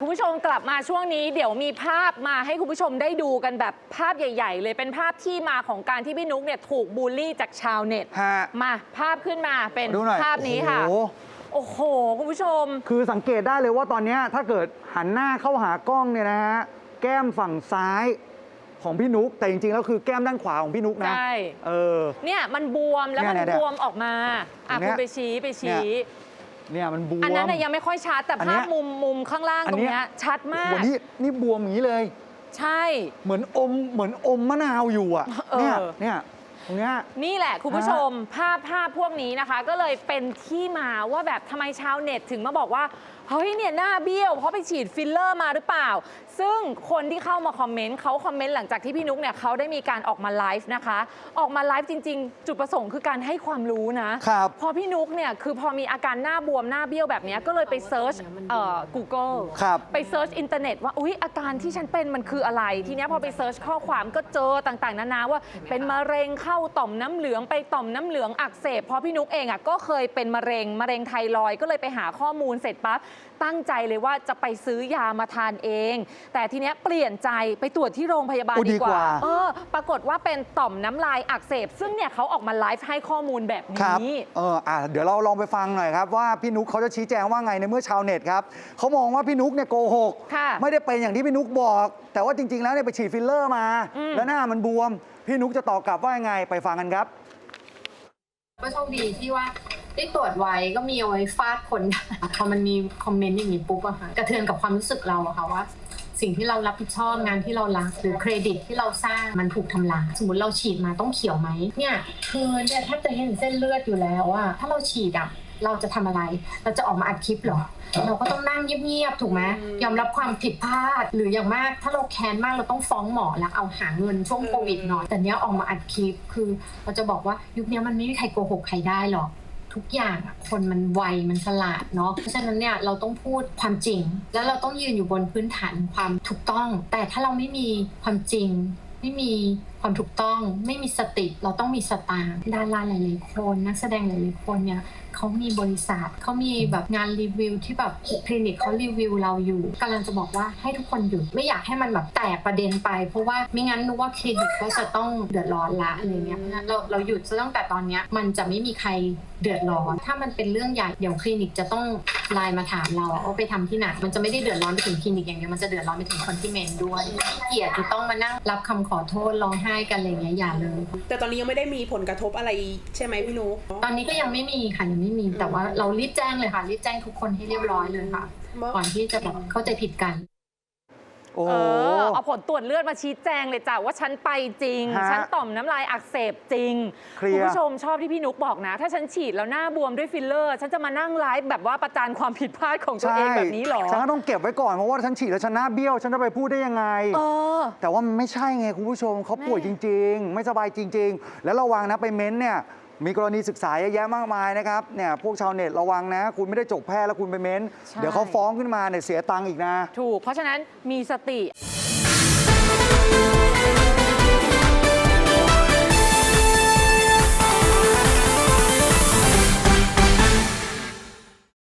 คุณผู้ชมกลับมาช่วงนี้เดี๋ยวมีภาพมาให้คุณผู้ชมได้ดูกันแบบภาพใหญ่ ๆ เลยเป็นภาพที่มาของการที่พี่นุ๊กเนี่ยถูกบูลลี่จากชาวเน็ต ฮะ มาภาพขึ้นมาเป็นดูหน่อยภาพนี้ค่ะ โอ้โหโอ้โห คุณผู้ชม คือสังเกตได้เลยว่าตอนเนี้ยถ้าเกิดหันหน้าเข้าหากล้องเนี่ยนะฮะ แก้มฝั่งซ้ายของพี่นุ๊กแต่จริงๆ แล้วคือแก้มด้านขวาของพี่นุ๊กนะ ใช่ เออ เนี่ยมันบวมแล้วมันเนี่ยเนี่ยบวมออกมาอะตรงเนี้คุยณไปชี้ไปชี้เนี่ย มันบวม อันนั้นน่ะยังไม่ค่อยชัดแต่อันเนี้ภาย พมุมมุมข้างล่างอันตรงเนี้ยเนี้ยชัดมาก วันนี้นี่บวมอย่างนี้เลย ใช่ เหมือนอมเหมือนอมมะนาวอยู่อะ เออ เนี่ยเนี่ย ตรงเนี้ย นี่แหละคุณผู้ชมภาพภาพพวกนี้นะคะ ก็เลยเป็นที่มาว่าแบบทำไมชาวเน็ตถึงมาบอกว่า เฮ้ยเนี่ยหน้าเบี้ยว เพราะไปฉีดฟิลเลอร์มาหรือเปล่า ซึ่งคนที่เข้ามาคอมเมนต์เขาคอมเมนต์หลังจากที่พี่นุ๊กเนี่ยเขาได้มีการออกมาไลฟ์นะคะ ออกมาไลฟ์จริง ๆ จุดประสงค์คือการให้ความรู้นะครับ พอพี่นุ๊กเนี่ยคือพอมีอาการหน้าบวมหน้าเบี้ยวแบบเนี้ยก็เลยไปเซิร์ชเอ่อ Google ครับ ไปเซิร์ชอินเทอร์เน็ตว่าอุ๊ยอาการที่ฉันเป็นมันคืออะไร ทีเนี้ยพอไปเซิร์ชข้อความก็เจอต่างๆนานาว่าเป็นมะเร็งเข้าต่อมน้ำเหลืองไปต่อมน้ำเหลืองอักเสบเพราะพี่นุ๊กเองอะก็เคยเป็นมะเร็งมะเร็งไทรอยด์ก็เลยไปหาข้อมูลเสร็จปั๊บตั้งใจเลยว่าจะไปซื้อยามาทานเอง แต่ทีเนี้ยเปลี่ยนใจไปตรวจที่โรงพยาบาลโอ้ดีดีกกว่าว่า เออปรากฏว่าเป็นต่อมน้ำลายอักเสบ ซึ่งเนี่ยเขาออกมาไลฟ์ให้ข้อมูลแบบครับ นี้ เอออะเดี๋ยวเราลองไปฟังหน่อยครับ ว่าพี่นุ๊กเขาจะชี้แจงว่าไงในเมื่อชาวเน็ตครับเขามองว่าพี่นุ๊กเนี่ยโกหก ค่ะ ไม่ได้เป็นอย่างที่พี่นุ๊กบอก แต่ว่าจริง ๆ แล้วเนี่ยไปฉีดฟิลเลอร์มา อืม แล้วหน้ามันบวม พี่นุ๊กจะตอบกลับว่ายังไงไปฟังกันครับ ก็โชคดีที่ว่าได้ตรวจไว้ก็มีเอาไว้ฟาดคน พอมันมีคอมเมนต์อย่างนี้ปุ๊บอะค่ะกระเทือนกับความรู้สึกเราอะค่ะว่า สิ่งที่เรารับผิดชอบงานที่เรารักหรือเครดิตที่เราสร้างมันถูกทำลายสมมติเราฉีดมาต้องเขียวไหมเนี่ยคือเนี่ยแทบจะเห็นเส้นเลือดอยู่แล้วอะถ้าเราฉีดอะ เราจะทำอะไร เราจะออกมาอัดคลิปเหรอ เราก็ต้องนั่งเงียบๆถูกไหมยอมรับความผิดพลาดหรืออย่างมาก ถ้าเราแค้นมากเราต้องฟ้องหมอแล้วเอาหาเงินช่วงโควิดหน่อย แต่เนี้ยออกมาอัดคลิปคือเราจะบอกว่ายุคเนี้ยมันไม่มีใครโกหกใครได้หรอกทุกอย่างอะคนมันไวมันฉลาดเนาะเพราะฉะนั้นเนี่ยเราต้องพูดความจริง แล้วเราต้องยืนอยู่บนพื้นฐานความถูกต้อง แต่ถ้าเราไม่มีความจริง ไม่มีความถูกต้องไม่มีสติเราต้องมีสตางค์ดาราหลายๆคนนักแสดงหลายๆคนเนี่ยเขามีบริษัทเขามีแบบงานรีวิวที่แบบคลินิกเขารีวิวเราอยู่กำลังจะบอกว่าให้ทุกคนหยุดไม่อยากให้มันแบบแตกประเด็นไป เพราะว่าไม่งั้นนึกว่าคลินิกก็จะต้องเดือดร้อนละอะไรเงี้ยเพราะฉะนั้นเราเราหยุดซะตั้งแต่ตอนเนี้ยมันจะไม่มีใครเดือดร้อน ถ้ามันเป็นเรื่องใหญ่เดี๋ยวคลินิกจะต้องไลน์มาถามเราว่าไปทำที่ไหนมันจะไม่ได้เดือดร้อนไปถึงคลินิกอย่างเดียวมันจะเดือดร้อนไปถึงคนที่เมนด้วยเกียรติจะต้องมานั่งรับคำขอโทษร้องไห้กันอะไรเงี้ยอย่าเลย แต่ตอนนี้ยังไม่ได้มีผลกระทบอะไรใช่ไหมพี่นุ๊กตอนนี้ก็ยังไม่มีค่ะยังไม่มีแต่ว่าเรารีบแจ้งเลยค่ะรีบแจ้งทุกคนให้เรียบร้อยเลยค่ะ ก่อนที่จะแบบเข้าใจผิดกัน โอ้เอโหอเอาผลตรวจเลือดมาชี้แจงเลยจ้ะว่าฉันไปจริง ฮะฉันต่อมน้ำลายอักเสบจริงเคลียร์คุณผู้ชมชอบที่พี่นุกบอกนะ ถ้าฉันฉีดแล้วหน้าบวมด้วยฟิลเลอร์ ฉันจะมานั่งไลฟ์แบบว่าประจานความผิดพลาดของตัวเองแบบนี้เหรอฉันก็ต้องเก็บไว้ก่อน เพราะว่าฉันฉีดแล้วฉันหน้าเบี้ยว ฉันจะไปพูดได้ยังไง เออ แต่ว่ามันไม่ใช่ไงคุณผู้ชมเขาป่วยแม่จริง ๆ ไม่สบายจริง ๆ แล้วระวังนะไปเม้นต์เนี่ย มีกรณีศึกษาเยอะแยะมากมายนะครับเนี่ยพวกชาวเน็ตระวังนะ คุณไม่ได้จบแพทย์แล้วคุณไปเม้นต์ใช่ เดี๋ยวเขาฟ้องขึ้นมาเนี่ยเสียตังค์อีกนะ ถูก เพราะฉะนั้นมีสติ「